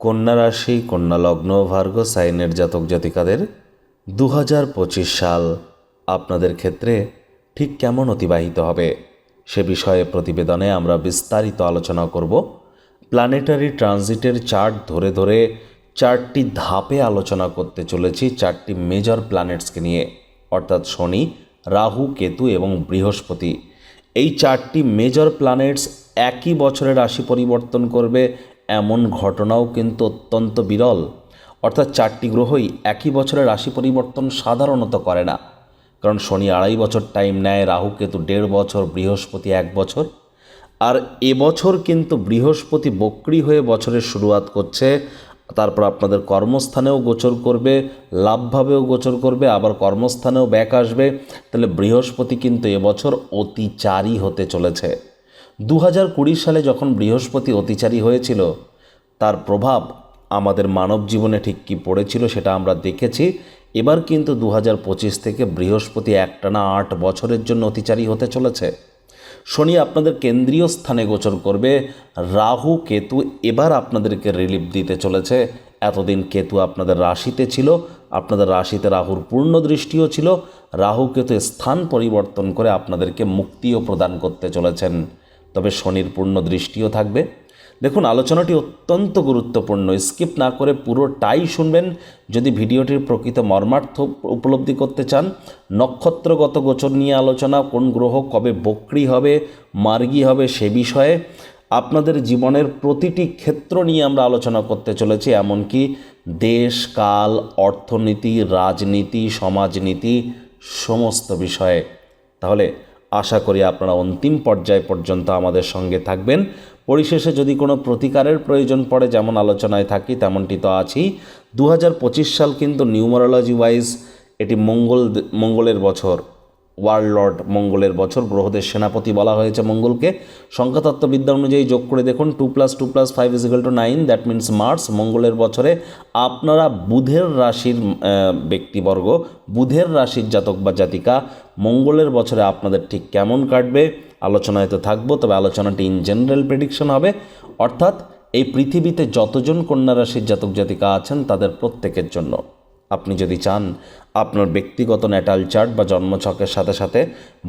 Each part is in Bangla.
কন্যা রাশি, কন্যা লগ্ন, ভার্গ, সাইনের জাতক জাতিকাদের দু হাজার পঁচিশ সাল আপনাদের ক্ষেত্রে ঠিক কেমন অতিবাহিত হবে? সে বিষয়ে প্রতিবেদনে আমরা বিস্তারিত আলোচনা করব। প্ল্যানেটারি ট্রানজিটের চার্ট ধরে ধরে চারটি ধাপে আলোচনা করতে চলেছি চারটি মেজর প্ল্যানেটসকে নিয়ে, অর্থাৎ শনি, রাহু, কেতু এবং বৃহস্পতি। এই চারটি মেজর প্ল্যানেটস একই বছরে রাশি পরিবর্তন করবে এমন ঘটনাও কিন্তু অত্যন্ত বিরল। অর্থাৎ চারটি গ্রহই একই বছরে রাশি পরিবর্তন সাধারণত করে না। কারণ শনি আড়াই বছর টাইম নেয়, রাহু কেতু দেড় বছর, বৃহস্পতি এক বছর। আর এবছর কিন্তু বৃহস্পতি বক্রি হয়ে বছরের শুরুয়াত করছে। তারপর আপনাদের কর্মস্থানেও গোচর করবে, লাভভাবেও গোচর করবে, আবার কর্মস্থানেও ব্যাক আসবে। তাহলে বৃহস্পতি কিন্তু এবছর অতিচারী হতে চলেছে। দু হাজার কুড়ি সালে যখন বৃহস্পতি অতিচারী হয়েছিল, তার প্রভাব আমাদের মানব জীবনে ঠিক কী পড়েছিল সেটা আমরা দেখেছি। এবার কিন্তু দু হাজার পঁচিশ থেকে বৃহস্পতি একটানা আট বছরের জন্য অতিচারী হতে চলেছে। শনি, আপনাদের কেন্দ্রীয় স্থানে গোচর করবে, রাহু কেতু এবার আপনাদেরকে রিলিফ দিতে চলেছে। এতদিন কেতু আপনাদের রাশিতে ছিল, আপনাদের রাশিতে রাহুর পূর্ণ দৃষ্টিও ছিল, রাহু কেতু স্থান পরিবর্তন করে আপনাদেরকে মুক্তিও প্রদান করতে চলেছেন। তবে শনির পূর্ণ দৃষ্টিও থাকবে। দেখুন, আলোচনাটি অত্যন্ত গুরুত্বপূর্ণ। স্কিপ না করে পুরোটাই শুনবেন। যদি ভিডিওটির প্রকৃত মর্মার্থ উপলব্ধি করতে চান, নক্ষত্রগত গোচর নিয়ে আলোচনা, কোন গ্রহ কবে বক্রি হবে, মার্গী হবে সে বিষয়ে আপনাদের জীবনের প্রতিটি ক্ষেত্র নিয়ে আমরা আলোচনা করতে চলেছি। এমনকি দেশ, কাল, অর্থনীতি, রাজনীতি, সমাজনীতি, সমস্ত বিষয়ে। তাহলে আশা করি আপনারা অন্তিম পর্যায় পর্যন্ত আমাদের সঙ্গে থাকবেন। পরিশেষে যদি কোনো প্রতিকারের প্রয়োজন পড়ে, যেমন আলোচনায় থাকি, তেমনটি তো আছেই। দু সাল কিন্তু নিউমারোলজি ওয়াইজ এটি মঙ্গল, মঙ্গলের বছর। ওয়ার্ল্ড মঙ্গলের বছর গ্রহদের সেনাপতি বলা হয়েছে মঙ্গলকে। সংখ্যাতত্ত্ববিদ্যা অনুযায়ী যোগ করে দেখুন two plus two plus five is equal to nine that means March মঙ্গলের বছরে আপনারা বুধের রাশির ব্যক্তিবর্গ, বুধের রাশির জাতক বা জাতিকা, মঙ্গলের বছরে আপনাদের ঠিক কেমন কাটবে আলোচনায় তো থাকব, তবে আলোচনাটি ইন জেনারেল প্রেডিকশন হবে। অর্থাৎ এই পৃথিবীতে যতজন কন্যা রাশির জাতক জাতিকা আছেন তাদের প্রত্যেকের জন্য। আপনি যদি চান আপনার ব্যক্তিগত ন্যাটাল চার্ট বা জন্মছকের সাথে সাথে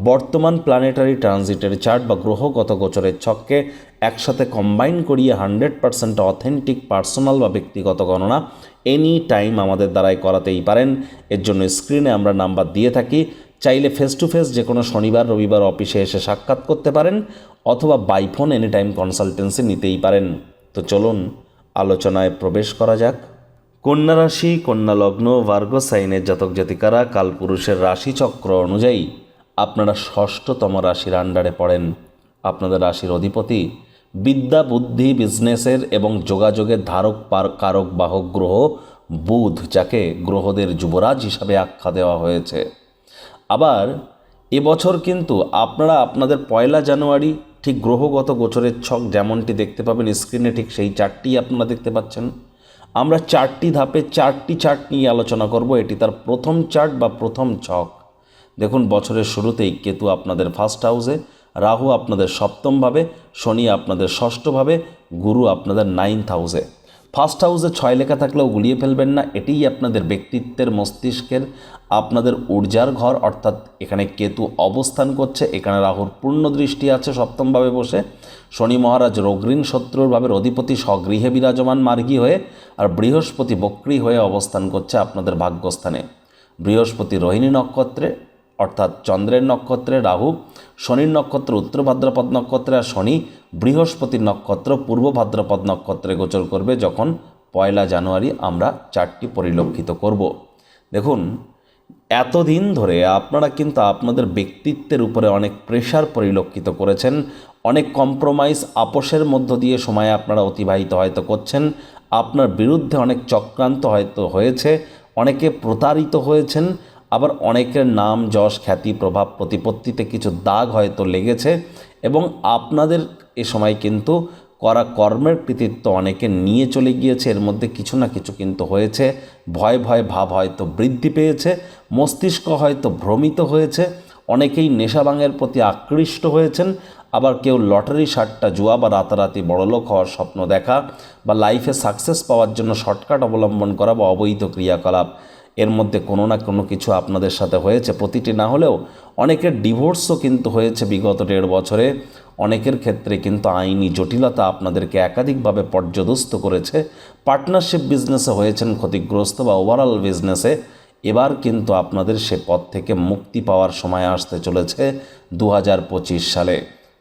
বর্তমান প্ল্যানেটারি ট্রানজিটের চার্ট বা গ্রহগত গোচরের ছককে একসাথে কম্বাইন করিয়ে হান্ড্রেড পার্সেন্ট অথেন্টিক পার্সোনাল বা ব্যক্তিগত গণনা এনি টাইম আমাদের দ্বারাই করাতেই পারেন। এর জন্য স্ক্রিনে আমরা নাম্বার দিয়ে থাকি। চাইলে ফেস টু ফেস যে কোনো শনিবার, রবিবার অফিসে এসে সাক্ষাৎ করতে পারেন অথবা বাইফোন এনি টাইম কনসালটেন্সি নিতেই পারেন। তো চলুন, আলোচনায় প্রবেশ করা যাক। কন্যা রাশি, কন্যা লগ্ন, ভার্গ সাইনের জাতক জাতিকারা কালপুরুষের রাশিচক্র অনুযায়ী আপনারা ষষ্ঠতম রাশির আন্ডারে পড়েন। আপনাদের রাশির অধিপতি বিদ্যা, বুদ্ধি, বিজনেসের এবং যোগাযোগের ধারক, পার, কারক, বাহক গ্রহ, বুধ, যাকে গ্রহদের যুবরাজ হিসাবে আখ্যা দেওয়া হয়েছে। আবার এবছর কিন্তু আপনারা আপনাদের পয়লা জানুয়ারি ঠিক গ্রহগত গোচরের ছক যেমনটি দেখতে পাবেন স্ক্রিনে ঠিক সেই চারটি আপনারা দেখতে পাচ্ছেন। আমরা চারটি ধাপে চারটি চার্ট নিয়ে আলোচনা করব। এটি তার প্রথম চার্ট বা প্রথম ছক। দেখুন, বছরের শুরুতেই কেতু আপনাদের ফার্স্ট হাউসে রাহু আপনাদের সপ্তমভাবে শনি আপনাদের ষষ্ঠভাবে গুরু আপনাদের নাইন্থ হাউসে ফার্স্ট হাউসে ছয় লেখা থাকলেও গুলিয়ে ফেলবেন না, এটিই আপনাদের ব্যক্তিত্বের মস্তিষ্কের, আপনাদের ঊর্জার ঘর, অর্থাৎ এখানে কেতু অবস্থান করছে, এখানে রাহুর পূর্ণ দৃষ্টি আছে সপ্তমভাবে বসে। শনি মহারাজ রোগঋণ শত্রুর ভাবের অধিপতি স্বগৃহে বিরাজমান মার্গী হয়ে আর বৃহস্পতি বক্রী হয়ে অবস্থান করছে আপনাদের ভাগ্যস্থানে। বৃহস্পতি রোহিণী নক্ষত্রে অর্থাৎ চন্দ্রের নক্ষত্রে রাহু, শনির নক্ষত্র উত্তর ভাদ্রপদ নক্ষত্রে আর শনি বৃহস্পতির নক্ষত্র পূর্ব ভাদ্রপদ নক্ষত্রে গোচর করবে যখন পয়লা জানুয়ারি আমরা চারটি পরিলক্ষিত করব। দেখুন, এতদিন ধরে আপনারা কিন্তু আপনাদের ব্যক্তিত্বের উপরে অনেক প্রেশার পরিলক্ষিত করেছেন, অনেক কম্প্রোমাইজ আপোষের মধ্য দিয়ে সময় আপনারা অতিবাহিত হয়তো করছেন, আপনার বিরুদ্ধে অনেক চক্রান্ত হয়তো হয়েছে, অনেকে প্রতারিত হয়েছেন আবার অনেকের নাম, যশ, খ্যাতি, প্রভাব প্রতিপত্তিতে কিছু দাগ হয়তো লেগেছে এবং আপনাদের এ সময় কিন্তু করা কর্মের কৃতিত্ব অনেকে নিয়ে চলে গিয়েছে। এর মধ্যে কিছু না কিছু কিন্তু হয়েছে। ভয় ভয়, ভাব হয়তো বৃদ্ধি পেয়েছে। মস্তিষ্ক হয়তো ভ্রমিত হয়েছে। অনেকেই নেশাবাঙের প্রতি আকৃষ্ট হয়েছেন। আবার কেউ লটারি, সাতটা জুয়া বা রাতারাতি বড়লোক হওয়ার স্বপ্ন দেখা বা লাইফে সাকসেস পাওয়ার জন্য শর্টকাট অবলম্বন করা বা অবৈধ ক্রিয়াকলাপ। এর মধ্যে কোনো না কোনো কিছু আপনাদের সাথে হয়েছে। প্রতিটি না হলেও অনেকের ডিভোর্সও কিন্তু হয়েছে বিগত দেড় বছরে। অনেকের ক্ষেত্রে কিন্তু আইনি জটিলতা আপনাদেরকে একাধিকভাবে পর্যদস্ত করেছে। পার্টনারশিপ বিজনেসে হয়েছেন ক্ষতিগ্রস্ত বা ওভারঅল বিজনেসে। এবার কিন্তু আপনাদের সে পথ থেকে মুক্তি পাওয়ার সময় আসতে চলেছে দু হাজার পঁচিশ সালে।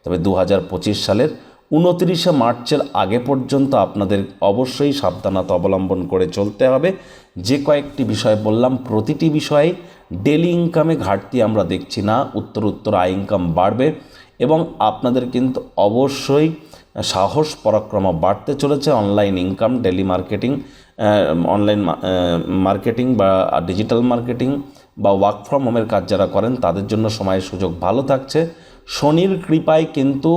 তবে দু হাজার পঁচিশ সালের উনতিরিশে মার্চের আগে পর্যন্ত আপনাদের অবশ্যই সাবধানতা অবলম্বন করে চলতে হবে। যে কয়েকটি বিষয় বললাম, প্রতিটি বিষয়ে ডেলি ইনকামে ঘাটতি আমরা দেখছি না, উত্তর উত্তর আয় ইনকাম বাড়বে এবং আপনাদের কিন্তু অবশ্যই সাহস পরাক্রম বাড়তে চলেছে। Online income daily marketing online marketing বা ডিজিটাল মার্কেটিং বা ওয়ার্ক ফ্রম হোমের কাজ যারা করেন, তাদের জন্য সময়ের সুযোগ ভালো থাকছে। শনির কৃপায় কিন্তু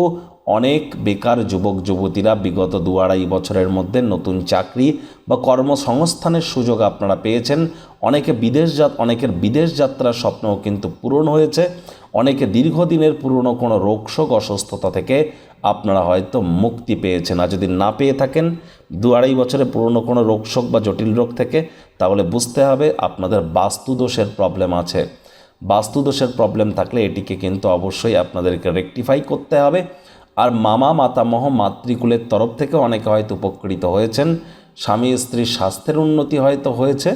অনেক বেকার যুবক, যুবতীরা বিগত দু আড়াই বছরের মধ্যে নতুন চাকরি বা কর্মসংস্থানের সুযোগ আপনারা পেয়েছেন। অনেকে বিদেশ যাত অনেকের বিদেশ যাত্রার স্বপ্নও কিন্তু পূরণ হয়েছে। অনেকে দীর্ঘদিনের পুরনো কোনো রোগশোক, অসুস্থতা থেকে আপনারা হয়তো মুক্তি পেয়েছেন। আর যদি না পেয়ে থাকেন দু আড়াই বছরে পুরনো কোনো রোগশোক বা জটিল রোগ থেকে, তাহলে বুঝতে হবে আপনাদের বাস্তুদোষের প্রবলেম আছে। বাস্তুদোষের প্রবলেম থাকলে এটিকে কিন্তু অবশ্যই আপনাদেরকে রেকটিফাই করতে হবে। মামা মাতামহ মাতৃকুলের তরফ থেকে অনেকে হয়তো উপকৃত হয়েছেন। স্বামী স্ত্রীর স্বাস্থ্যের উন্নতি হয়তো হয়েছে।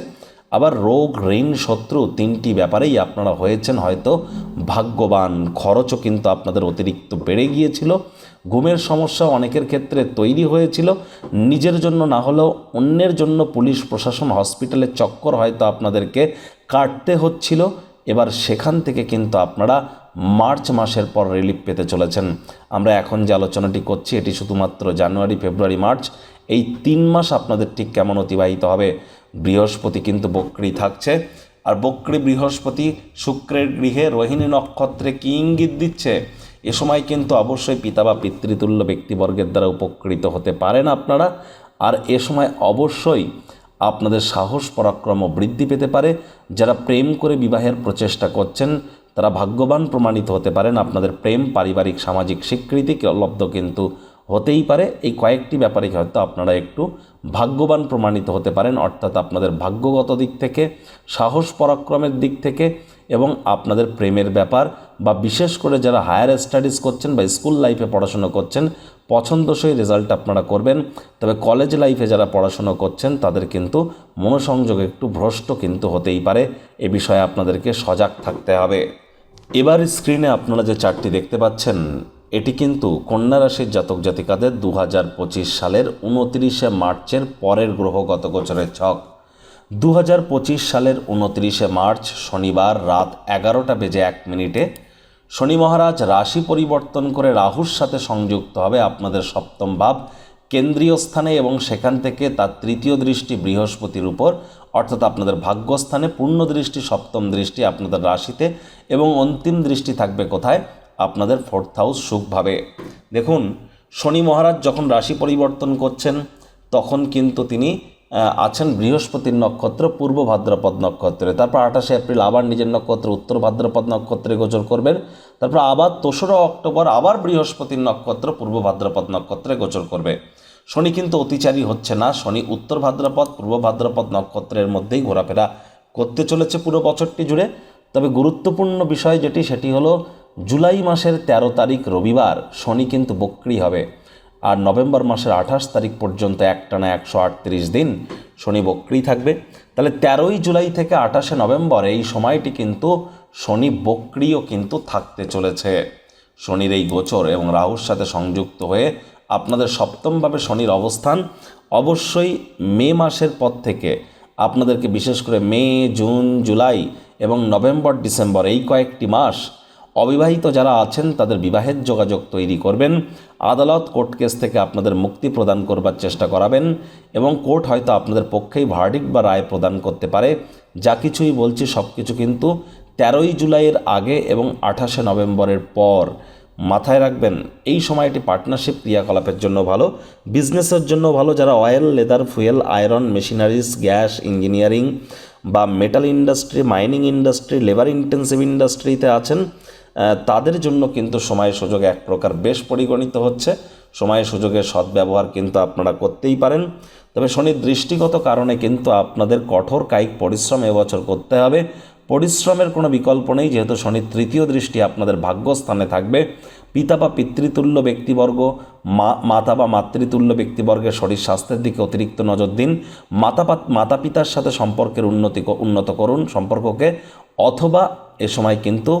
আবার রোগ, ঋণ, শত্রু তিনটি ব্যাপারেই আপনারা হয়েছেন হয়তো। ভাগ্যবান খরচও কিন্তু আপনাদের অতিরিক্ত বেড়ে গিয়েছিল। ঘুমের সমস্যা অনেকের ক্ষেত্রে তৈরি হয়েছিল। নিজের জন্য না হলেও অন্যের জন্য পুলিশ, প্রশাসন হসপিটালের চক্কর হয়তো আপনাদেরকে কাটতে হচ্ছিল। এবার সেখান থেকে কিন্তু আপনারা মার্চ মাসের পর রিলিফ পেতে চলেছেন। আমরা এখন যে আলোচনাটি করছি, এটি শুধুমাত্র জানুয়ারি, ফেব্রুয়ারি, মার্চ, এই তিন মাস আপনাদের ঠিক কেমন অতিবাহিত হবে? বৃহস্পতি কিন্তু বক্রি থাকছে। আর বক্রি বৃহস্পতি শুক্রের গৃহে রোহিণী নক্ষত্রে কি ইঙ্গিত দিচ্ছে? এ সময় কিন্তু অবশ্যই পিতা বা পিতৃতুল্য ব্যক্তিবর্গের দ্বারা উপকৃত হতে পারেন আপনারা। আর এ সময় অবশ্যই আপনাদের সাহস, পরাক্রম বৃদ্ধি পেতে পারে। যারা প্রেম করে বিবাহের প্রচেষ্টা করছেন, তারা ভাগ্যবান প্রমাণিত হতে পারেন। আপনাদের প্রেম, পারিবারিক, সামাজিক স্বীকৃতি লব্ধ কিন্তু হতেই পারে। এই কয়েকটি ব্যাপারে হয়তো আপনারা একটু ভাগ্যবান প্রমাণিত হতে পারেন। অর্থাৎ আপনাদের ভাগ্যগত দিক থেকে, সাহস, পরাক্রমের দিক থেকে এবং আপনাদের প্রেমের ব্যাপার বা বিশেষ করে যারা হায়ার স্টাডিজ করছেন বা স্কুল লাইফে পড়াশোনা করছেন, পছন্দসই রেজাল্ট আপনারা করবেন। তবে কলেজ লাইফে যারা পড়াশোনা করছেন, তাদের কিন্তু মনোসংযোগ একটু ভ্রষ্ট কিন্তু হতেই পারে। এ বিষয়ে আপনাদেরকে সজাগ থাকতে হবে। এবার স্ক্রিনে আপনারা যে চারটি দেখতে পাচ্ছেন, এটি কিন্তু কন্যা রাশির জাতক জাতিকাদের দু হাজার পঁচিশ সালের উনত্রিশে মার্চের পরের গ্রহগত গোচরের ছক। দু হাজার পঁচিশ সালের উনত্রিশে মার্চ শনিবার রাত এগারোটা বেজে এক মিনিটে শনি মহারাজ রাশি পরিবর্তন করে রাহুর সাথে সংযুক্ত হবে আপনাদের সপ্তম ভাব কেন্দ্রীয় স্থানে এবং সেখান থেকে তার তৃতীয় দৃষ্টি বৃহস্পতির উপর, অর্থাৎ আপনাদের ভাগ্যস্থানে পূর্ণ দৃষ্টি, সপ্তম দৃষ্টি আপনাদের রাশিতে এবং অন্তিম দৃষ্টি থাকবে কোথায়? আপনাদের ফোর্থ হাউস সুখভাবে দেখুন, শনি মহারাজ যখন রাশি পরিবর্তন করছেন, তখন কিন্তু তিনি আছেন বৃহস্পতির নক্ষত্র, পূর্ব ভাদ্রপদ নক্ষত্রে। তারপর আঠাশে এপ্রিল আবার নিজের নক্ষত্র, উত্তর ভাদ্রপদ নক্ষত্রে গোচর করবেন। তারপর আবার দোসরা অক্টোবর আবার বৃহস্পতির নক্ষত্র, পূর্ব ভাদ্রপদ নক্ষত্রে গোচর করবে। শনি কিন্তু অতিচারী হচ্ছে না, শনি উত্তর ভাদ্রপদ, পূর্ব ভাদ্রপদ নক্ষত্রের মধ্যেই ঘোরাফেরা করতে চলেছে পুরো বছরটি জুড়ে। তবে গুরুত্বপূর্ণ বিষয় যেটি, সেটি হলো জুলাই মাসের ১৩ তারিখ রবিবার শনি কিন্তু বক্রি হবে। আর নভেম্বর মাসের আঠাশ তারিখ পর্যন্ত একটানা একশো আটত্রিশ দিন শনি বক্রি থাকবে। তাহলে তেরোই জুলাই থেকে আঠাশে নভেম্বর এই সময়টি কিন্তু শনি বক্রিও কিন্তু থাকতে চলেছে। শনির এই গোচর এবং রাহুর সাথে সংযুক্ত হয়ে আপনাদের সপ্তমভাবে শনির অবস্থান অবশ্যই মে মাসের পর থেকে আপনাদেরকে বিশেষ করে মে, জুন, জুলাই এবং নভেম্বর, ডিসেম্বর এই কয়েকটি মাস অবিবাহিত যারা আছেন, তাদের বিবাহের যোগাযোগ তৈরি করবেন। আদালত কোর্ট কেস থেকে আপনাদের মুক্তি প্রদান করবার চেষ্টা করাবেন এবং কোর্ট হয়তো আপনাদের পক্ষেই ভার্ডিক বা রায় প্রদান করতে পারে। যা কিছুই বলছি, সব কিছু কিন্তু তেরোই জুলাইয়ের আগে এবং আঠাশে নভেম্বরের পর। মাথায় রাখবেন, এই সময়টি পার্টনারশিপ ক্রিয়াকলাপের জন্য ভালো বিজনেসের জন্য ভালো। যারা oil leather fuel iron machineries gas engineering বা metal industry mining industry labour intensive ইন্ডাস্ট্রিতে আছেন তাদের জন্য কিন্তু সময় সুযোগ এক প্রকার বেশ পরিগণিত হচ্ছে। সময় সুযোগের সদ্ব্যবহার কিন্তু আপনারা করতেই পারেন। তবে শনির দৃষ্টিগত কারণে কিন্তু আপনাদের কঠোর কায়িক পরিশ্রম এবছর করতে হবে। পরিশ্রমের কোনো বিকল্প নেই, যেহেতু শনির তৃতীয় দৃষ্টি আপনাদের ভাগ্যস্থানে থাকবে। পিতা বা পিতৃতুল্য ব্যক্তিবর্গ, মা, মাতা বা মাতৃতুল্য ব্যক্তিবর্গের শরীর স্বাস্থ্যের দিকে অতিরিক্ত নজর দিন। মাতা মাতা পিতার সাথে সম্পর্কের উন্নতি উন্নত করুন সম্পর্ককে। অথবা এ সময় কিন্তু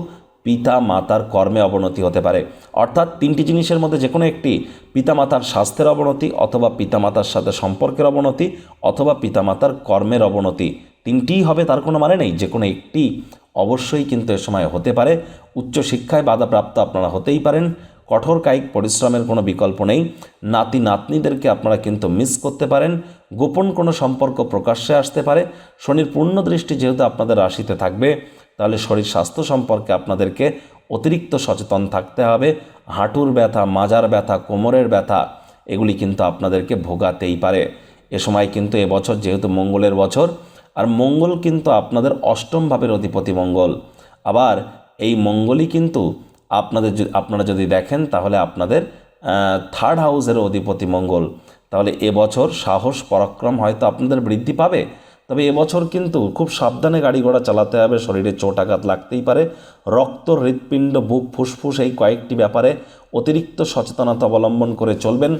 পিতা মাতার কর্মে অবনতি হতে পারে। অর্থাৎ তিনটি জিনিসের মধ্যে যে কোনো একটি, পিতামাতার স্বাস্থ্যের অবনতি অথবা পিতামাতার সাথে সম্পর্কের অবনতি অথবা পিতামাতার কর্মের অবনতি। তিনটিই হবে, তার কোনো মানে নেই। যে কোনো একটি অবশ্যই কিন্তু এ সময় হতে পারে। উচ্চশিক্ষায় বাধাপ্রাপ্ত আপনারা হতেই পারেন। কঠোর কায়িক পরিশ্রমের কোনো বিকল্প নেই। নাতি নাতনিদেরকে আপনারা কিন্তু মিস করতে পারেন। গোপন কোনো সম্পর্ক প্রকাশ্যে আসতে পারে। শনির পূর্ণ দৃষ্টি যেহেতু আপনাদের রাশিতে থাকবে তাহলে শরীর স্বাস্থ্য সম্পর্কে আপনাদেরকে অতিরিক্ত সচেতন থাকতে হবে। হাঁটুর ব্যথা, মাজার ব্যথা, কোমরের ব্যথা, এগুলি কিন্তু আপনাদেরকে ভোগাতেই পারে। এ সময় কিন্তু এবছর যেহেতু মঙ্গলের বছর, আর মঙ্গল কিন্তু আপনাদের অষ্টম ভাবের অধিপতি মঙ্গল। আবার এই মঙ্গলই কিন্তু আপনাদের আপনারা যদি দেখেন, তাহলে আপনাদের থার্ড হাউসের অধিপতি মঙ্গল। তাহলে এবছর সাহস, পরাক্রম হয়তো আপনাদের বৃদ্ধি পাবে। তবে এবছর কিন্তু খুব সাবধানে গাড়ি ঘোড়া চালাতে হবে, শরীরে চোট আঘাত লাগতেই পারে। রক্ত, হৃৎপিণ্ড, বুক ফুসফুস এই কয়েকটি ব্যাপারে অতিরিক্ত সচেতনতা অবলম্বন করে চলবেন।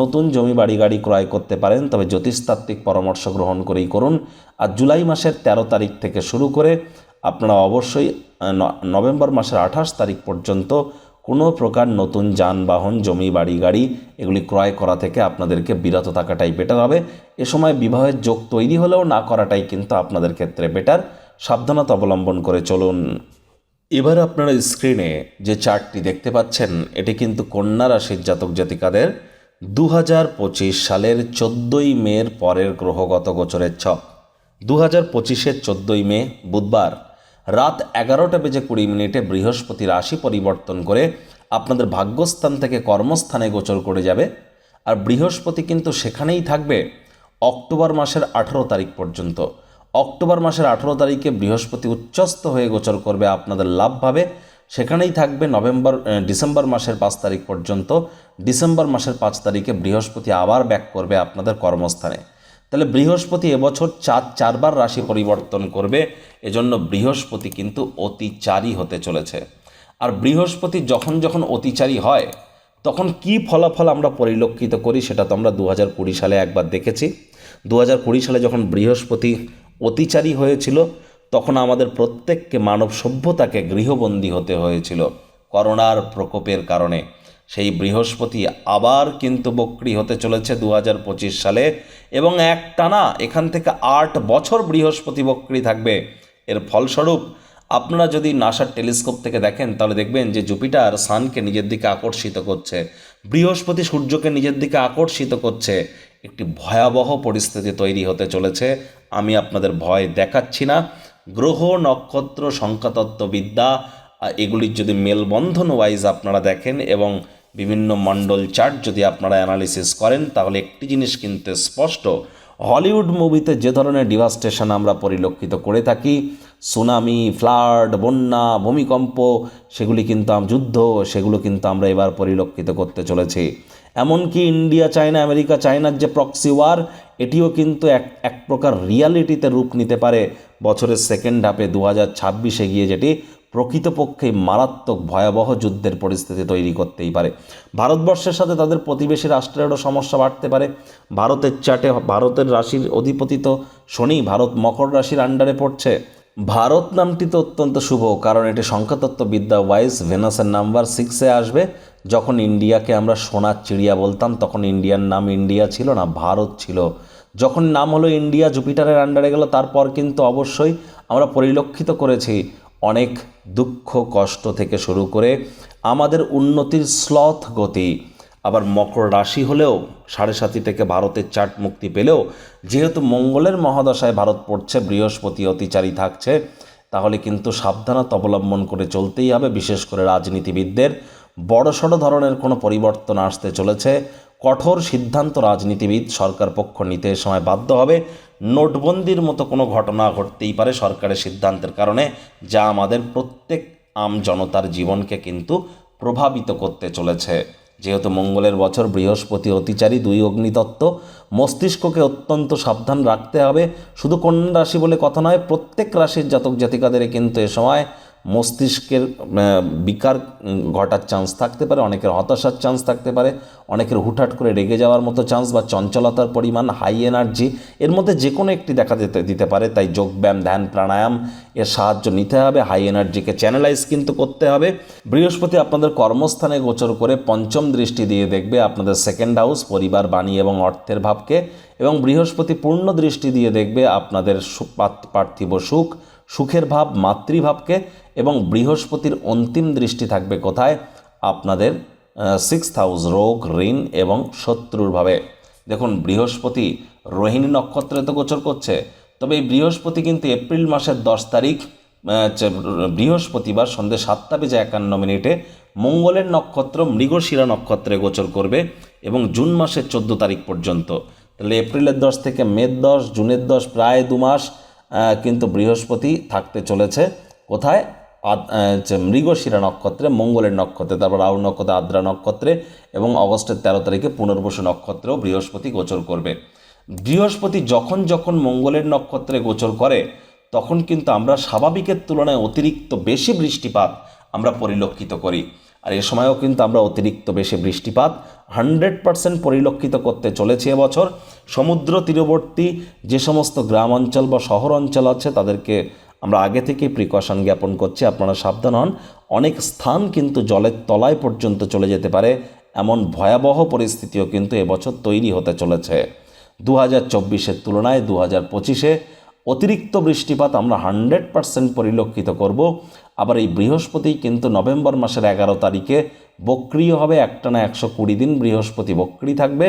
নতুন জমি বাড়ি গাড়ি ক্রয় করতে পারেন, তবে জ্যোতিষতাত্ত্বিক পরামর্শ গ্রহণ করেই করুন। আর জুলাই মাসের ১৩ তারিখ থেকে শুরু করে আপনারা অবশ্যই নভেম্বর মাসের আঠাশ তারিখ পর্যন্ত কোনো প্রকার নতুন যানবাহন, জমি, বাড়ি, গাড়ি এগুলি ক্রয় করা থেকে আপনাদেরকে বিরত থাকাটাই বেটার হবে। এ সময় বিবাহের যোগ তৈরি হলেও না করাটাই কিন্তু আপনাদের ক্ষেত্রে বেটার সাবধানতা অবলম্বন করে চলুন। এবার আপনারা স্ক্রিনে যে চার্টটি দেখতে পাচ্ছেন, এটি কিন্তু কন্যা রাশির জাতক জাতিকাদের দু হাজার পঁচিশ সালের চোদ্দোই মের পরের গ্রহগত গোচরের ছক। দু হাজার পঁচিশের চোদ্দোই মে, বুধবার। রাত এগারোটা বেজে কুড়ি মিনিটে বৃহস্পতি রাশি পরিবর্তন করে আপনাদের ভাগ্যস্থান থেকে কর্মস্থানে গোচর করে যাবে। আর বৃহস্পতি কিন্তু সেখানেই থাকবে, অক্টোবর মাসের আঠেরো তারিখ পর্যন্ত। অক্টোবর মাসের আঠেরো তারিখে বৃহস্পতি উচ্চস্ত হয়ে গোচর করবে আপনাদের লাভভাবে সেখানেই থাকবে নভেম্বর ডিসেম্বর মাসের পাঁচ তারিখ পর্যন্ত। ডিসেম্বর মাসের পাঁচ তারিখে বৃহস্পতি আবার ব্যাক করবে আপনাদের কর্মস্থানে। তাহলে বৃহস্পতি এবছর চার, চারবার রাশি পরিবর্তন করবে। এজন্য বৃহস্পতি কিন্তু অতিচারী হতে চলেছে। আর বৃহস্পতি যখন যখন অতিচারী হয়, তখন কি ফলাফল আমরা পরিলক্ষিত করি সেটা তো আমরা দু হাজার কুড়ি সালে একবার দেখেছি। দু হাজার কুড়ি সালে যখন বৃহস্পতি অতিচারী হয়েছিল, তখন আমাদের প্রত্যেককে মানব সভ্যতাকে গৃহবন্দী হতে হয়েছিল। করোনার প্রকোপের কারণে। সেই বৃহস্পতি আবার কিন্তু বক্রি হতে চলেছে দু হাজার পঁচিশ সালে এবং এক টানা এখান থেকে আট বছর বৃহস্পতি বক্রি থাকবে। এর ফলস্বরূপ আপনারা যদি নাসার টেলিস্কোপ থেকে দেখেন, তাহলে দেখবেন যে জুপিটার সানকে নিজের দিকে আকর্ষিত করছে। বৃহস্পতি সূর্যকে নিজের দিকে আকর্ষিত করছে। একটি ভয়াবহ পরিস্থিতি তৈরি হতে চলেছে। আমি আপনাদের ভয় দেখাচ্ছি না। গ্রহ, নক্ষত্র, সংখ্যাতত্ত্ববিদ্যা এগুলির যদি মেলবন্ধন ওয়াইজ আপনারা দেখেন এবং বিভিন্ন মণ্ডল চার্ট যদি আপনারা অ্যানালিসিস করেন, তাহলে একটি জিনিস কিন্তু স্পষ্ট। হলিউড মুভিতে যে ধরনের ডিভাস্টেশন আমরা পরিলক্ষিত করে থাকি, সুনামি, ফ্লাড, বন্যা, ভূমিকম্প, সেগুলি কিন্তু যুদ্ধ, সেগুলো কিন্তু আমরা এবার পরিলক্ষিত করতে চলেছি। এমনকি ইন্ডিয়া, চায়না, আমেরিকা, চায়নার যে প্রক্সি ওয়ার এটিও কিন্তু এক এক প্রকার রিয়ালিটিতে রূপ নিতে পারে। বছরের সেকেন্ড হাফে দু হাজার ছাব্বিশে গিয়ে যেটি প্রকৃতপক্ষে মারাত্মক ভয়াবহ যুদ্ধের পরিস্থিতি তৈরি করতেই পারে। ভারতবর্ষের সাথে তাদের প্রতিবেশী রাষ্ট্রেরও সমস্যা বাড়তে পারে। ভারতের চাটে, ভারতের রাশির অধিপতি তো শনি ভারত মকর রাশির আন্ডারে পড়ছে। ভারত নামটি তো অত্যন্ত শুভ, কারণ এটি সংখ্যাতত্ত্ববিদ্যা ওয়াইজ ভেনাসের নাম্বার সিক্সে আসবে। যখন ইন্ডিয়াকে আমরা সোনার চিড়িয়া বলতাম, তখন ইন্ডিয়ার নাম ইন্ডিয়া ছিল না, ভারত ছিল। যখন নাম হলো ইন্ডিয়া, জুপিটারের আন্ডারে গেল, তারপর কিন্তু অবশ্যই আমরা পরিলক্ষিত করেছি। অনেক দুঃখ, কষ্ট থেকে শুরু করে আমাদের উন্নতির স্লথ গতি। আবার মকর রাশি হলেও সাড়ে সাতি থেকে ভারতের চাট মুক্তি পেলেও যেহেতু মঙ্গলের মহাদশায় ভারত পড়ছে, বৃহস্পতি অতিচারী থাকছে, তাহলে কিন্তু সাবধানতা অবলম্বন করে চলতেই হবে। বিশেষ করে রাজনীতিবিদদের বড়সড় ধরনের কোনো পরিবর্তন আসতে চলেছে। কঠোর সিদ্ধান্ত রাজনীতিবিদ সরকার পক্ষ নিতে সময় বাধ্য হবে। নোটবন্দির মতো কোনো ঘটনা ঘটতেই পারে সরকারের সিদ্ধান্তের কারণে, যা আমাদের প্রত্যেক আম জনতার জীবনকে কিন্তু প্রভাবিত করতে চলেছে। যেহেতু মঙ্গলের বছর বৃহস্পতি অতিচারী, দুই অগ্নিতত্ত্ব, মস্তিষ্ককে অত্যন্ত সাবধান রাখতে হবে। শুধু কন্যা রাশি বলে কথা নয়, প্রত্যেক রাশির জাতক জাতিকাদের কিন্তু এ সময় মস্তিষ্কের বিকার ঘটার চান্স থাকতে পারে, অনেকের হতাশার চান্স থাকতে পারে, অনেকের হুটহাট করে রেগে যাওয়ার মতো চান্স বা চঞ্চলতার পরিমাণ হাই এনার্জি এর মধ্যে যে কোনো একটি দেখা দিতে দিতে পারে, তাই যোগব্যায়াম, ধ্যান, প্রাণায়াম এর সাহায্য নিতে হবে হাই এনার্জিকে চ্যানেলাইজ কিন্তু করতে হবে। বৃহস্পতি আপনাদের কর্মস্থানে গোচর করে পঞ্চম দৃষ্টি দিয়ে দেখবে আপনাদের সেকেন্ড হাউস পরিবার, বাণী এবং অর্থের ভাবকে, এবং বৃহস্পতি পূর্ণ দৃষ্টি দিয়ে দেখবে আপনাদের পার্থিব সুখ সুখের ভাব, মাতৃভাবকে এবং বৃহস্পতির অন্তিম দৃষ্টি থাকবে কোথায়? আপনাদের সিক্স হাউস রোগ, ঋণ এবং শত্রুর ভাবে। দেখুন, বৃহস্পতি রোহিণী নক্ষত্রে তো গোচর করছে, তবে এই বৃহস্পতি কিন্তু এপ্রিল মাসের দশ তারিখ বৃহস্পতিবার সন্ধ্যে সাতটা বেজে একান্ন মিনিটে মঙ্গলের নক্ষত্র মৃগশিরা নক্ষত্রে গোচর করবে এবং জুন মাসের চোদ্দ তারিখ পর্যন্ত। তাহলে এপ্রিলের দশ থেকে মের দশ, জুনের দশ, প্রায় দু মাস কিন্তু বৃহস্পতি থাকতে চলেছে। কোথায়? মৃগশিরা নক্ষত্রে, মঙ্গলের নক্ষত্রে, তারপর রাহুল নক্ষত্রে, আদ্রা নক্ষত্রে এবং অগস্টের তেরো তারিখে পুনর্বসু নক্ষত্রেও বৃহস্পতি গোচর করবে। বৃহস্পতি যখন যখন মঙ্গলের নক্ষত্রে গোচর করে, তখন কিন্তু আমরা স্বাভাবিকের তুলনায় অতিরিক্ত বেশি বৃষ্টিপাত আমরা পরিলক্ষিত করি। আর এ সময়ও কিন্তু আমরা অতিরিক্ত বেশি বৃষ্টিপাত হান্ড্রেড পারসেন্ট পরিলক্ষিত করতে চলেছে এবছর সমুদ্র তীরবর্তী যে সমস্ত গ্রাম অঞ্চল বা শহর অঞ্চল আছে, তাদেরকে আমরা আগে থেকেই প্রিকশন জ্ঞাপন করছি। আপনারা সাবধান হন। অনেক স্থান কিন্তু জলের তলায় পর্যন্ত চলে যেতে পারে। এমন ভয়াবহ পরিস্থিতিও কিন্তু এবছর তৈরি হতে চলেছে। দু হাজার চব্বিশের তুলনায় দু হাজার পঁচিশে অতিরিক্ত বৃষ্টিপাত আমরা হান্ড্রেড পারসেন্ট পরিলক্ষিত করব। আবার এই বৃহস্পতি কিন্তু নভেম্বর মাসের এগারো তারিখে বক্রিয় হবে একটানা একশো কুড়ি দিন, বৃহস্পতি বক্রি থাকবে।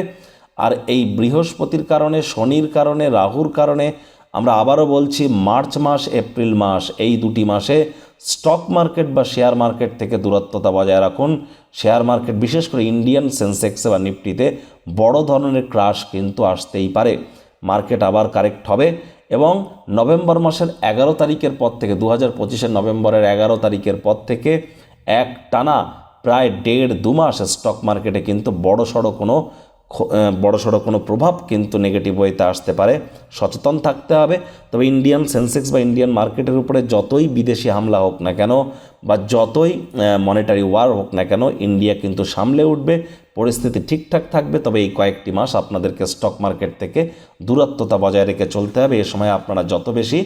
আর এই বৃহস্পতির কারণে, শনির কারণে, রাহুর কারণে আমরা আবারও বলছি মার্চ মাস, এপ্রিল মাস, এই দুটি মাসে স্টক মার্কেট বা শেয়ার মার্কেট থেকে দূরত্বতা বজায় রাখুন। শেয়ার মার্কেট, বিশেষ করে ইন্ডিয়ান সেন্সেক্সে বা নিফটিতে বড় ধরনের ক্রাশ কিন্তু আসতেই পারে। মার্কেট আবার কারেক্ট হবে। এবং নভেম্বর মাসের এগারো তারিখের পর থেকে দু হাজার পঁচিশের নভেম্বরের এগারো তারিখের পর থেকে এক টানা প্রায় দেড় দু মাস স্টক মার্কেটে কিন্তু বড় সড়ো কোনো বড়সড় কোনো প্রভাব কিন্তু নেগেটিভ ওয়েতে আসতে পারে। সচেতন থাকতে হবে। তবে ইন্ডিয়ান সেন্সেক্স বা ইন্ডিয়ান মার্কেটের উপরে যতই বিদেশি হামলা হোক না কেন বা যতই মনিটারি ওয়ার হোক না কেন ইন্ডিয়া কিন্তু সামলে উঠবে। পরিস্থিতি ঠিকঠাক থাকবে। তবে এই কয়েকটি মাস আপনাদেরকে স্টক মার্কেট থেকে দূরত্বতা বজায় রেখে চলতে হবে। এ সময় আপনারা যত বেশি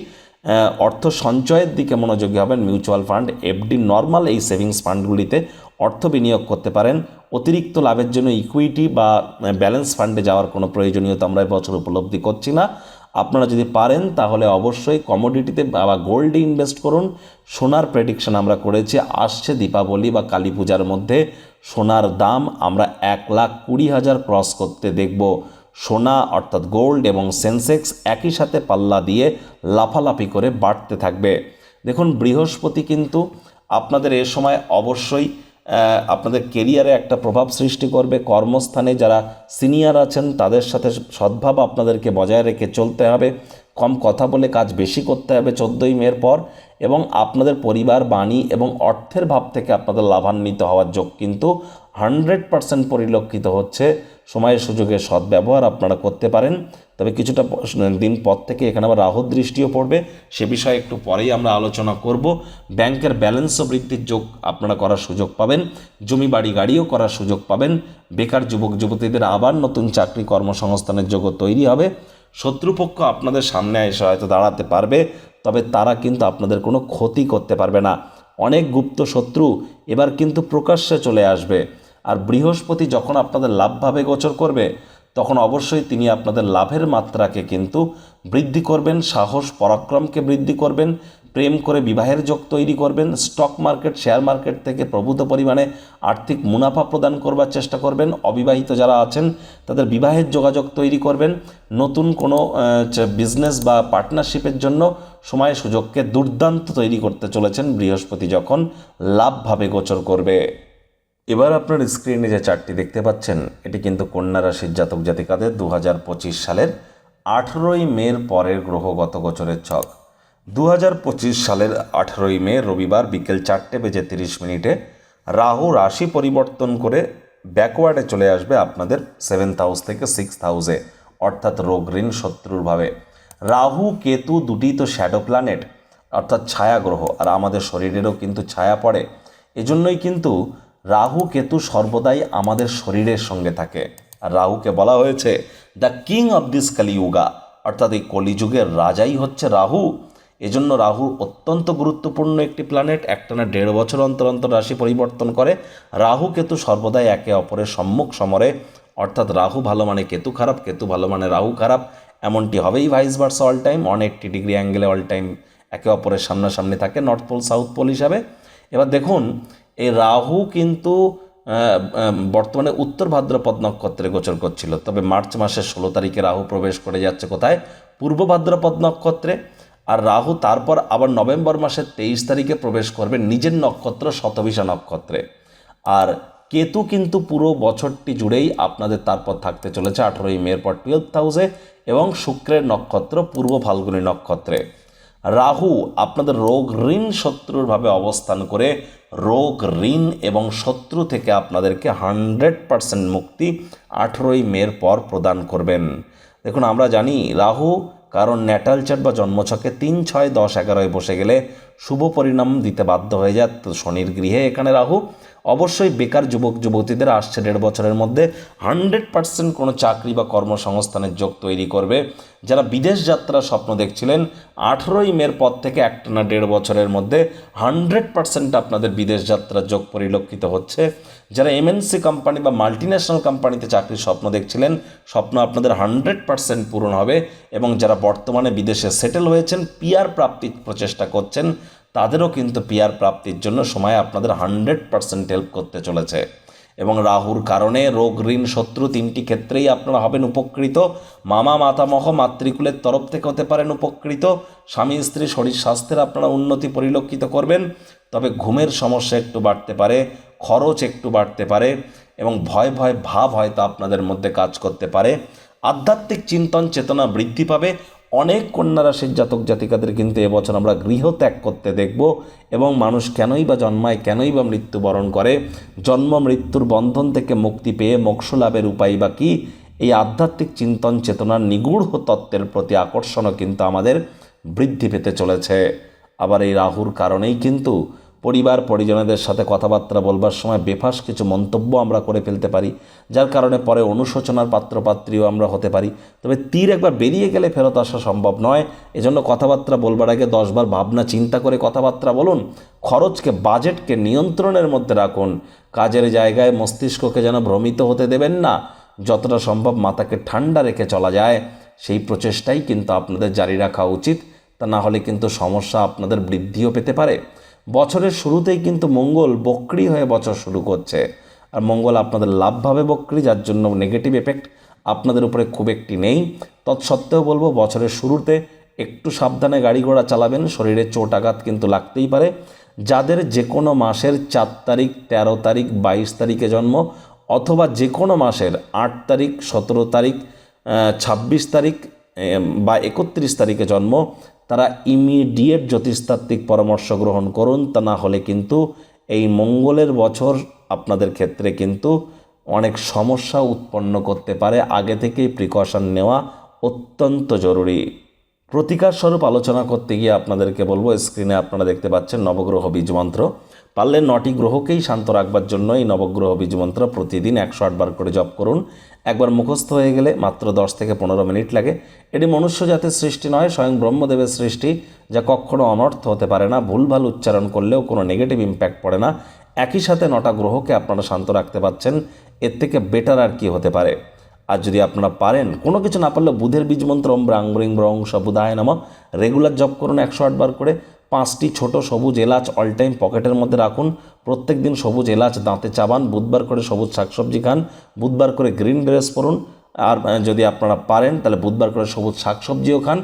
অর্থ সঞ্চয়ের দিকে মনোযোগী হবেন মিউচুয়াল ফান্ড এফডি নর্মাল এই সেভিংস ফান্ডগুলিতে অর্থ বিনিয়োগ করতে পারেন। অতিরিক্ত লাভের জন্য ইকুইটি বা ব্যালেন্স ফান্ডে যাওয়ার কোনো প্রয়োজনীয়তা আমরা এবছর উপলব্ধি করছি না। আপনারা যদি পারেন, তাহলে অবশ্যই কমোডিটিতে বা গোল্ডে ইনভেস্ট করুন। সোনার প্রেডিকশন আমরা করেছি, আসছে দীপাবলি বা কালী পূজার মধ্যে। সোনার দাম আমরা এক লাখ কুড়ি হাজার ক্রস করতে দেখব। সোনা অর্থাৎ গোল্ড এবং সেন্সেক্স একই সাথে পাল্লা দিয়ে লাফালাফি করে বাড়তে থাকবে। দেখুন, বৃহস্পতি কিন্তু আপনাদের এ সময় অবশ্যই আপনাদের কেরিয়ারে একটা প্রভাব সৃষ্টি করবে। কর্মস্থানে যারা সিনিয়র আছেন, তাদের সাথে সদ্ভাব আপনাদেরকে বজায় রেখে চলতে হবে। কম কথা বলে কাজ বেশি করতে হবে চোদ্দোই মের পর এবং আপনাদের পরিবার, বাণী এবং অর্থের ভাব থেকে আপনাদের লাভান্বিত হওয়ার যোগ কিন্তু হান্ড্রেড পারসেন্ট পরিলক্ষিত হচ্ছে। সময়ের সুযোগের সদ্ব্যবহার আপনারা করতে পারেন। তবে কিছুটা দিন পর থেকে এখানে আবার রাহুর দৃষ্টিও পড়বে। সে বিষয়ে একটু পরেই আমরা আলোচনা করব। ব্যাংকের ব্যালেন্সও বৃদ্ধির যোগ আপনারা করার সুযোগ পাবেন। জমি, বাড়ি, গাড়িও করার সুযোগ পাবেন। বেকার যুবক, যুবতীদের আবার নতুন চাকরি কর্মসংস্থানের যোগ্য তৈরি হবে। শত্রুপক্ষ আপনাদের সামনে এসে হয়তো দাঁড়াতে পারবে, তবে তারা কিন্তু আপনাদের কোনো ক্ষতি করতে পারবে না। অনেক গুপ্ত শত্রু এবার কিন্তু প্রকাশ্যে চলে আসবে। বৃহস্পতি যখন আপনাদের লাভভাবে গোচর করবে, তখন অবশ্যই তিনি আপনাদের লাভের মাত্রাকে কিন্তু বৃদ্ধি করবেন, সাহস, পরাক্রমকে বৃদ্ধি করবেন, প্রেম করে বিবাহের যোগ তৈরি করবেন, স্টক মার্কেট, শেয়ার মার্কেট থেকে প্রভূত পরিমাণে আর্থিক মুনাফা প্রদান করবার চেষ্টা করবেন, অবিবাহিত যারা আছেন, তাদের বিবাহের যোগাযোগ তৈরি করবেন, নতুন কোনো বিজনেস বা পার্টনারশিপের জন্য সময় সুযোগকে দুর্দান্ত তৈরি করতে চলেছেন বৃহস্পতি যখন লাভভাবে গোচর করবে। এবার আপনার স্ক্রিনে যে চারটি দেখতে পাচ্ছেন, এটি কিন্তু কন্যা রাশির জাতক জাতিকাদের দু হাজার পঁচিশ সালের আঠেরোই মের পরের গ্রহগত গোচরের ছক। দু হাজার পঁচিশ সালের আঠেরোই মে রবিবার বিকেল চারটে বেজে তিরিশ মিনিটে রাহু রাশি পরিবর্তন করে ব্যাকওয়ার্ডে চলে আসবে আপনাদের সেভেন্থ হাউস থেকে সিক্সথ হাউসে অর্থাৎ রোগ ঋণ শত্রুর ভাবে। রাহু, কেতু দুটি তো শ্যাডো প্ল্যানেট অর্থাৎ ছায়া গ্রহ, আর আমাদের শরীরেরও কিন্তু ছায়া পড়ে। এজন্যই কিন্তু রাহু কেতু সর্বদাই আমাদের শরীরের সঙ্গে থাকে। আর রাহুকে বলা হয়েছে the king of this Kaliyuga. অর্থাৎ এই কলিযুগের রাজাই হচ্ছে রাহু। এজন্য রাহু অত্যন্ত গুরুত্বপূর্ণ একটি প্ল্যানেট একটানা দেড় বছর অন্তর অন্তর রাশি পরিবর্তন করে। রাহু কেতু সর্বদাই একে অপরের সম্মুখ সমরে। অর্থাৎ রাহু ভালো মানে কেতু খারাপ, কেতু ভালো মানে রাহু খারাপ। এমনটি হবেই ভাইস ভার্সা অল টাইম অনেকটি ডিগ্রি অ্যাঙ্গেলে অল টাইম একে অপরের সামনাসামনি থাকে নর্থ পোল সাউথ পোল হিসাবে। এবার দেখুন এই রাহু কিন্তু বর্তমানে উত্তর ভাদ্রপদ নক্ষত্রে গোচর করছিল। তবে মার্চ মাসের ষোলো তারিখে রাহু প্রবেশ করে যাচ্ছে কোথায়? পূর্ব ভাদ্রপদ নক্ষত্রে। আর রাহু তারপর আবার নভেম্বর মাসের তেইশ তারিখে প্রবেশ করবে নিজের নক্ষত্র শতবিশা নক্ষত্রে। আর কেতু কিন্তু পুরো বছরটি জুড়েই আপনাদের তারপর থাকতে চলেছে আঠেরোই মের পর টুয়েলভ হাউসে এবং শুক্রের নক্ষত্র পূর্ব ফাল্গুনী নক্ষত্রে। রাহু আপনাদের রোগ ঋণ শত্রুর ভাবে অবস্থান করে, রোগ ঋণ এবং শত্রু থেকে আপনাদেরকে হান্ড্রেড পারসেন্ট মুক্তি আঠেরোই মের পর প্রদান করবেন। দেখুন, আমরা জানি রাহু কারণ ন্যাটাল চার্ট বা জন্মছকে তিন, ছয়, দশ, এগারোয় বসে গেলে শুভ পরিণাম দিতে বাধ্য হয়ে যায়। শনির গৃহে এখানে রাহু অবশ্যই বেকার যুবক, যুবতীদের আসছে দেড় বছরের মধ্যে। হান্ড্রেড পার্সেন্ট কোনো চাকরি বা কর্মসংস্থানের যোগ তৈরি করবে। যারা বিদেশ যাত্রার স্বপ্ন দেখছিলেন, আঠেরোই মের পর থেকে একটানা দেড় বছরের মধ্যে হান্ড্রেড পার্সেন্ট আপনাদের বিদেশ যাত্রার যোগ পরিলক্ষিত হচ্ছে। যারা এমএনসি কোম্পানি বা মাল্টিন্যাশনাল কোম্পানিতে চাকরির স্বপ্ন দেখছিলেন, স্বপ্ন আপনাদের হান্ড্রেড পার্সেন্ট পূরণ হবে এবং যারা বর্তমানে বিদেশে সেটেল হয়েছেন পিআর প্রাপ্তির প্রচেষ্টা করছেন তাদেরও কিন্তু পিয়ার প্রাপ্তির জন্য সময় আপনাদের হান্ড্রেড পার্সেন্ট হেল্প করতে চলেছে। এবং রাহুর কারণে রোগ ঋণ শত্রু তিনটি ক্ষেত্রেই আপনারা হবেন উপকৃত। মামা, মাতামহ, মাতৃকুলের তরফ থেকে হতে পারেন উপকৃত। স্বামী, স্ত্রী, শরীর স্বাস্থ্যের আপনারা উন্নতি পরিলক্ষিত করবেন। তবে ঘুমের সমস্যা একটু বাড়তে পারে, খরচ একটু বাড়তে পারে এবং ভয় ভয়, ভাব হয়তো আপনাদের মধ্যে কাজ করতে পারে। আধ্যাত্মিক চিন্তন চেতনা বৃদ্ধি পাবে। অনেক কন্যারাশির জাতক জাতিকাদের কিন্তু এবছর আমরা গৃহ ত্যাগ করতে দেখব এবং মানুষ কেনই বা জন্মায়, কেনই বা মৃত্যুবরণ করে, জন্ম, মৃত্যুর বন্ধন থেকে মুক্তি পেয়ে মোক্ষ লাভের উপায় বা কী? এই আধ্যাত্মিক চিন্তন চেতনার নিগূঢ় তত্ত্বের প্রতি আকর্ষণও কিন্তু আমাদের বৃদ্ধি পেতে চলেছে। আবার এই রাহুর কারণেই কিন্তু পরিবার, পরিজনদের সাথে কথাবার্তা বলবার সময় বেফাস কিছু মন্তব্য আমরা করে ফেলতে পারি, যার কারণে পরে অনুশোচনার পাত্রপাত্রীও আমরা হতে পারি। তবে তীর একবার বেরিয়ে গেলে ফেরত আসা সম্ভব নয়। এজন্য কথাবার্তা বলবার আগে দশবার ভাবনা, চিন্তা করে কথাবার্তা বলুন। খরচকে, বাজেটকে নিয়ন্ত্রণের মধ্যে রাখুন। কাজের জায়গায় মস্তিষ্ককে যেন ভ্রমিত হতে দেবেন না। যতটা সম্ভব মাথাকে ঠান্ডা রেখে চলা যায়। সেই প্রচেষ্টাই কিন্তু আপনাদের জারি রাখা উচিত। তা না হলে কিন্তু সমস্যা আপনাদের বৃদ্ধিও পেতে পারে। বছরের শুরুতেই কিন্তু মঙ্গল বক্রি হয়ে বছর শুরু করছে। আর মঙ্গল আপনাদের লাভভাবে বক্রি, যার জন্য নেগেটিভ এফেক্ট আপনাদের উপরে খুব একটি নেই। তৎসত্ত্বেও বলব, বছরের শুরুতে একটু সাবধানে গাড়ি ঘোড়া চালাবেন, শরীরে চোট আঘাত কিন্তু লাগতেই পারে। যাদের যে কোনো মাসের চার তারিখ, তেরো তারিখ, বাইশ তারিখে জন্ম, অথবা যে কোনো মাসের আট তারিখ, সতেরো তারিখ ছাব্বিশ তারিখ বা একত্রিশ তারিখে জন্ম তারা ইমিডিয়েট জ্যোতিষতাত্ত্বিক পরামর্শ গ্রহণ করুন, তা না হলে কিন্তু এই মঙ্গলের বছর আপনাদের ক্ষেত্রে কিন্তু অনেক সমস্যা উৎপন্ন করতে পারে। আগে থেকেই প্রিকশন নেওয়া অত্যন্ত জরুরি। প্রতিকার স্বরূপ আলোচনা করতে গিয়ে আপনাদেরকে বলব স্ক্রিনে আপনারা দেখতে পাচ্ছেন নবগ্রহ বীজ মন্ত্র পারলে নটি গ্রহকেই শান্ত রাখবার জন্য এই নবগ্রহ বীজ মন্ত্র প্রতিদিন একশো আটবার করে জপ করুন। একবার মুখস্থ হয়ে গেলে মাত্র দশ থেকে পনেরো মিনিট লাগে। এটি মনুষ্য জাতের সৃষ্টি নয়, স্বয়ং ব্রহ্মদেবের সৃষ্টি, যা কখনো অনর্থ হতে পারে না। ভুলভাল উচ্চারণ করলেও কোনো নেগেটিভ ইম্প্যাক্ট পড়ে না। একই সাথে নটা গ্রহকে আপনারা শান্ত রাখতে পারছেন। এর থেকে বেটার আর কি হতে পারে। আর যদি আপনারা পারেন, কোনো কিছু না পারলে বুধের বীজ মন্ত্র ব্রাং ব্রিং ব্রং সবুদায় নাম। রেগুলার জব করুন একশো আটবার করে। পাঁচটি ছোট সবুজ এলাচ অল টাইম পকেটের মধ্যে রাখুন। প্রত্যেক দিন সবুজ এলাচ, দাঁতে চাবান বুধবার করে সবুজ শাকসবজি খান, বুধবার করে গ্রিন ড্রেস পরুন আর যদি আপনারা পারেন, তাহলে বুধবার করে সবুজ শাকসবজিও খান।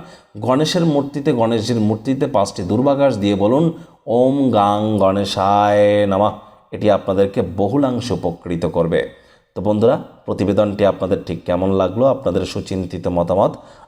গণেশের মূর্তিতে, গণেশজির মূর্তিতে পাঁচটি দুর্বাঘাস দিয়ে বলুন, ওম গাং গণেশায় নামা। এটি আপনাদেরকে বহুলাংশ উপকৃত করবে। তো বন্ধুরা, প্রতিবেদনটি আপনাদের ঠিক কেমন লাগল, আপনাদের সুচিন্তিত মতামত